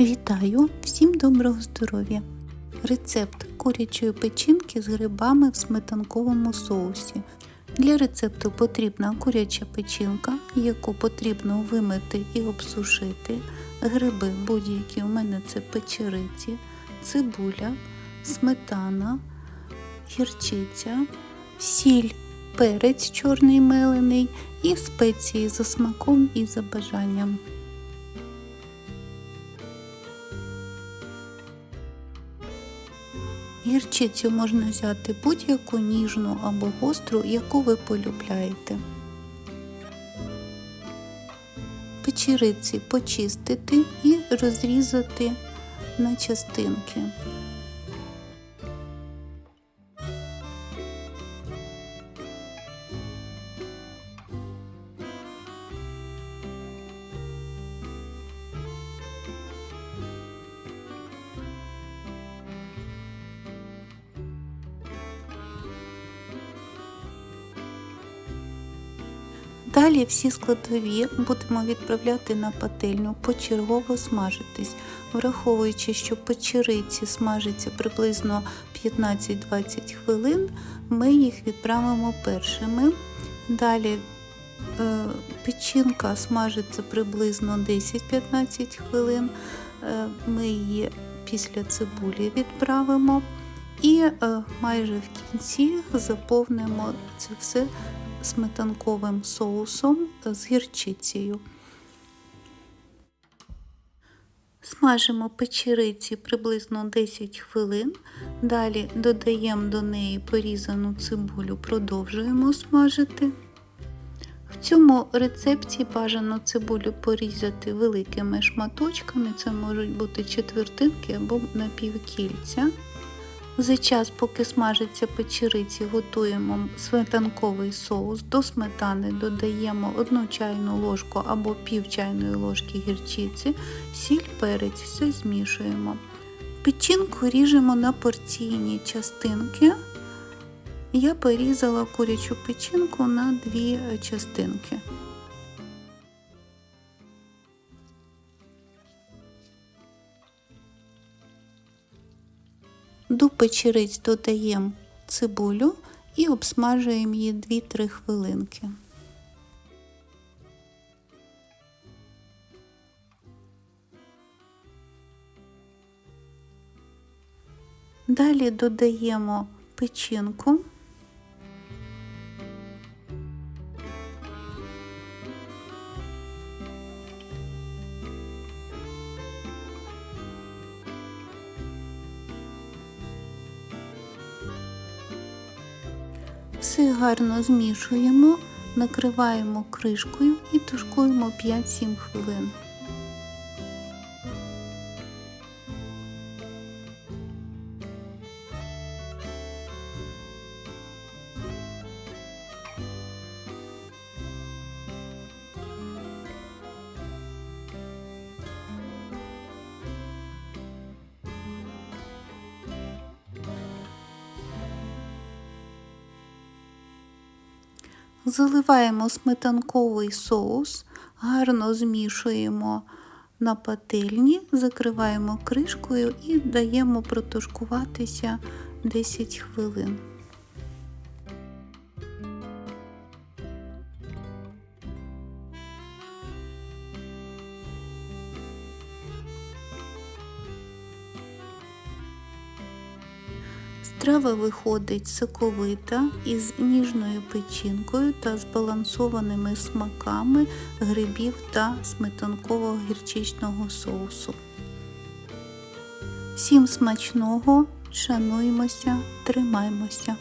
Вітаю! Всім доброго здоров'я! Рецепт курячої печінки з грибами в сметанковому соусі. Для рецепту потрібна куряча печінка, яку потрібно вимити і обсушити. Гриби будь-які у мене це печериці, цибуля, сметана, гірчиця, сіль, перець чорний мелений і спеції за смаком і за бажанням. Гірчицю можна взяти будь-яку ніжну або гостру, яку ви полюбляєте. Печериці почистити і розрізати на частинки. Далі всі складові будемо відправляти на пательню, почергово смажитись, враховуючи, що печериці смажаться приблизно 15-20 хвилин, ми їх відправимо першими. Далі е, печінка смажиться приблизно 10-15 хвилин, е, ми її після цибулі відправимо. І е, майже в кінці заповнимо це все сметанковим соусом з гірчицею. Смажимо печериці приблизно 10 хвилин. Далі додаємо до неї порізану цибулю, продовжуємо смажити. В цьому рецепті бажано цибулю порізати великими шматочками, це можуть бути четвертинки або напівкільця. За час, поки смажаться печериці, готуємо сметанковий соус. До сметани додаємо 1 чайну ложку або пів чайної ложки гірчиці, сіль, перець, все змішуємо. Печінку ріжемо на порційні частинки. Я порізала курячу печінку на дві частинки. До печериць додаємо цибулю і обсмажуємо її 2-3 хвилинки. Далі додаємо печінку. Все гарно змішуємо, накриваємо кришкою і тушкуємо 5-7 хвилин. Заливаємо сметанковий соус, гарно змішуємо на пательні, закриваємо кришкою і даємо протушкуватися 10 хвилин. Страва виходить соковита із ніжною печінкою та збалансованими смаками грибів та сметанкового гірчичного соусу. Всім смачного, шануймося, тримаймося!